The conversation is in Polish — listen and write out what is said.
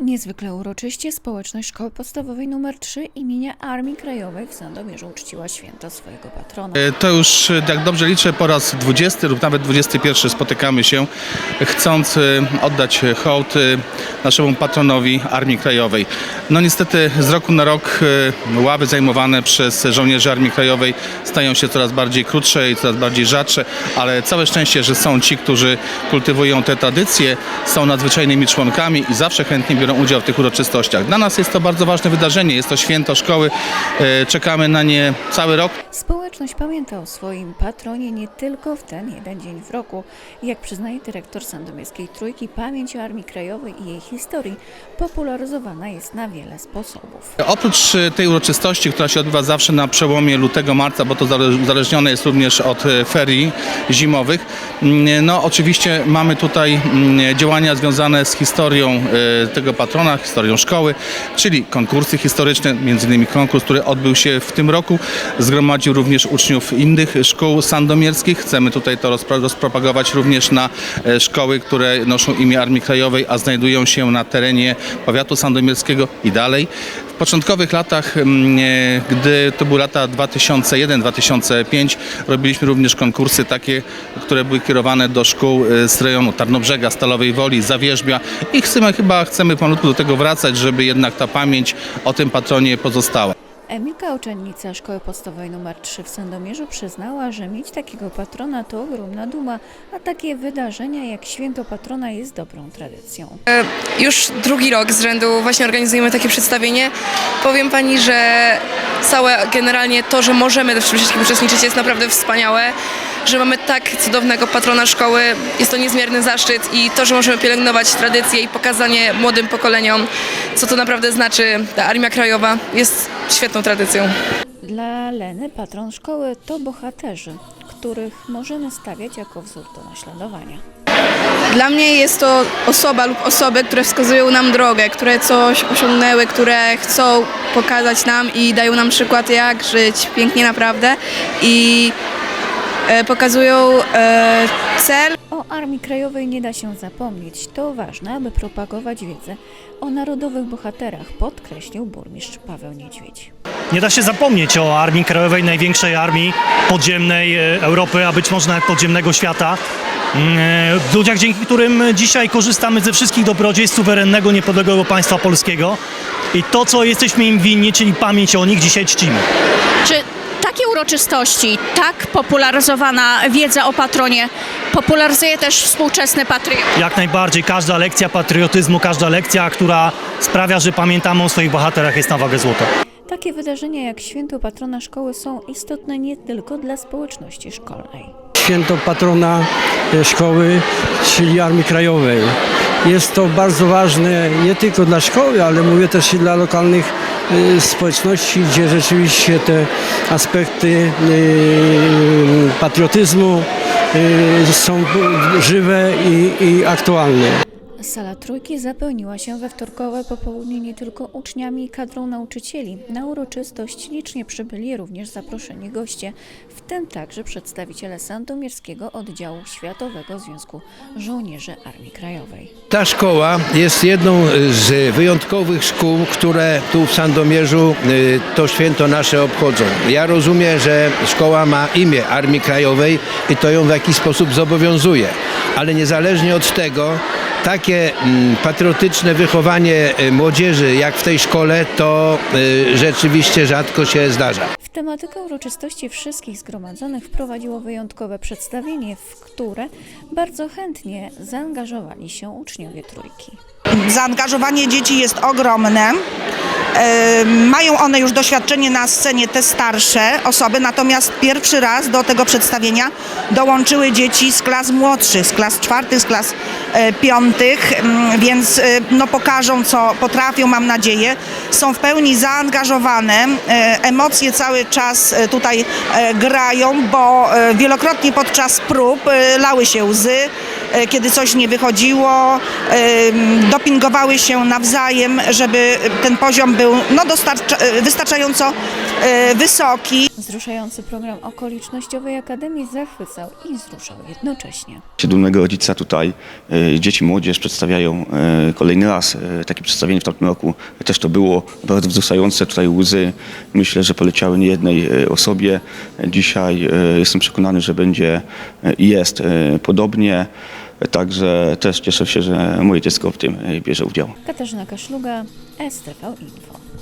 Niezwykle uroczyście społeczność Szkoły Podstawowej nr 3 imienia Armii Krajowej w Sandomierzu uczciła święto swojego patrona. E, To już, e, jak dobrze liczę, po raz 20 lub nawet 21 spotykamy się, chcąc e, oddać hołd naszemu patronowi Armii Krajowej. No niestety z roku na rok ławy zajmowane przez żołnierzy Armii Krajowej stają się coraz bardziej krótsze i coraz bardziej rzadsze, ale całe szczęście, że są ci, którzy kultywują te tradycje, są nadzwyczajnymi członkami i zawsze chętnie biorą udział w tych uroczystościach. Dla nas jest to bardzo ważne wydarzenie, jest to święto szkoły, e, czekamy na nie cały rok. Społeczność pamięta o swoim patronie nie tylko w ten jeden dzień w roku. Jak przyznaje dyrektor Sandomierskiej Trójki, pamięć o Armii Krajowej i jej historii popularyzowana jest na wiele sposobów. Oprócz e, tej uroczystości, która się odbywa zawsze na przełomie lutego, marca, bo to zale- uzależnione jest również od e, ferii zimowych, mm, no oczywiście mamy tutaj mm, działania związane z historią e, tego patrona, historią szkoły, czyli konkursy historyczne, między innymi konkurs, który odbył się w tym roku, zgromadził również uczniów innych szkół sandomierskich. Chcemy tutaj to rozpro- rozpropagować również na e, szkoły, które noszą imię Armii Krajowej, a znajdują się na terenie powiatu sandomierskiego i dalej. W początkowych latach, mm, e, gdy to były lata 2001-2005, robiliśmy również konkursy takie, które były kierowane do szkół e, z rejonu Tarnobrzega, Stalowej Woli, Zawierzbia i chcemy, chyba chcemy pomalutku do tego wracać, żeby jednak ta pamięć o tym patronie pozostała. Emilka, uczennica Szkoły Podstawowej nr 3 w Sandomierzu, przyznała, że mieć takiego patrona to ogromna duma, a takie wydarzenia jak święto patrona jest dobrą tradycją. Już drugi rok z rzędu właśnie organizujemy takie przedstawienie. Powiem Pani, że całe generalnie to, że możemy w wszystkim uczestniczyć jest naprawdę wspaniałe, że mamy tak cudownego patrona szkoły, jest to niezmierny zaszczyt i to, że możemy pielęgnować tradycje i pokazanie młodym pokoleniom, co to naprawdę znaczy ta Armia Krajowa, jest świetną tradycją. Dla Leny patron szkoły to bohaterzy, których możemy stawiać jako wzór do naśladowania. Dla mnie jest to osoba lub osoby, które wskazują nam drogę, które coś osiągnęły, które chcą pokazać nam i dają nam przykład, jak żyć pięknie naprawdę i e, pokazują e, cel. O Armii Krajowej nie da się zapomnieć. To ważne, aby propagować wiedzę o narodowych bohaterach, podkreślił burmistrz Paweł Niedźwiedź. Nie da się zapomnieć o Armii Krajowej, największej armii podziemnej e, Europy, a być może nawet podziemnego świata. Mm, e, Ludziach, dzięki którym dzisiaj korzystamy ze wszystkich dobrodziejstw suwerennego, niepodległego państwa polskiego. I to, co jesteśmy im winni, czyli pamięć o nich, dzisiaj czcimy. Czy takie uroczystości, tak popularyzowana wiedza o patronie popularyzuje też współczesny patriot? Jak najbardziej każda lekcja patriotyzmu, każda lekcja, która sprawia, że pamiętamy o swoich bohaterach, jest na wagę złota. Takie wydarzenia jak święto patrona szkoły są istotne nie tylko dla społeczności szkolnej. święto patrona e, szkoły, czyli Armii Krajowej. Jest to bardzo ważne nie tylko dla szkoły, ale mówię też i dla lokalnych społeczności, gdzie rzeczywiście te aspekty e, patriotyzmu e, są żywe i aktualne. Sala Trójki zapełniła się we wtorkowe popołudnie nie tylko uczniami i kadrą nauczycieli. Na uroczystość licznie przybyli również zaproszeni goście, w tym także przedstawiciele Sandomierskiego Oddziału Światowego Związku Żołnierzy Armii Krajowej. Ta szkoła jest jedną z wyjątkowych szkół, które tu w Sandomierzu y, to święto nasze obchodzą. Ja rozumiem, że szkoła ma imię Armii Krajowej i to ją w jakiś sposób zobowiązuje, ale niezależnie od tego, takie mm, patriotyczne wychowanie y, młodzieży jak w tej szkole, to y, rzeczywiście rzadko się zdarza. W tematykę uroczystości wszystkich zgromadzonych wprowadziło wyjątkowe przedstawienie, w które bardzo chętnie zaangażowali się uczniowie Trójki. Zaangażowanie dzieci jest ogromne. E, Mają one już doświadczenie na scenie, te starsze osoby, natomiast pierwszy raz do tego przedstawienia dołączyły dzieci z klas młodszych, z klas czwartych, z klas e, piątych, mm, więc e, no, pokażą, co potrafią, mam nadzieję. Są w pełni zaangażowane, emocje cały czas tutaj grają, bo wielokrotnie podczas prób lały się łzy, kiedy coś nie wychodziło, dopingowały się nawzajem, żeby ten poziom był no, e, wystarczająco e, wysoki. Wzruszający program okolicznościowej Akademii zachwycał i wzruszał jednocześnie. się dumnego rodzica tutaj. e, Dzieci, młodzież przedstawiają e, kolejny raz e, takie przedstawienie w tamtym roku. Też to było bardzo wzruszające. Tutaj łzy myślę, że poleciały niejednej e, osobie. Dzisiaj e, jestem przekonany, że będzie e, i jest e, podobnie. Także też cieszę się, że moje dziecko w tym e, bierze udział. Katarzyna Kaszluga, STV Info.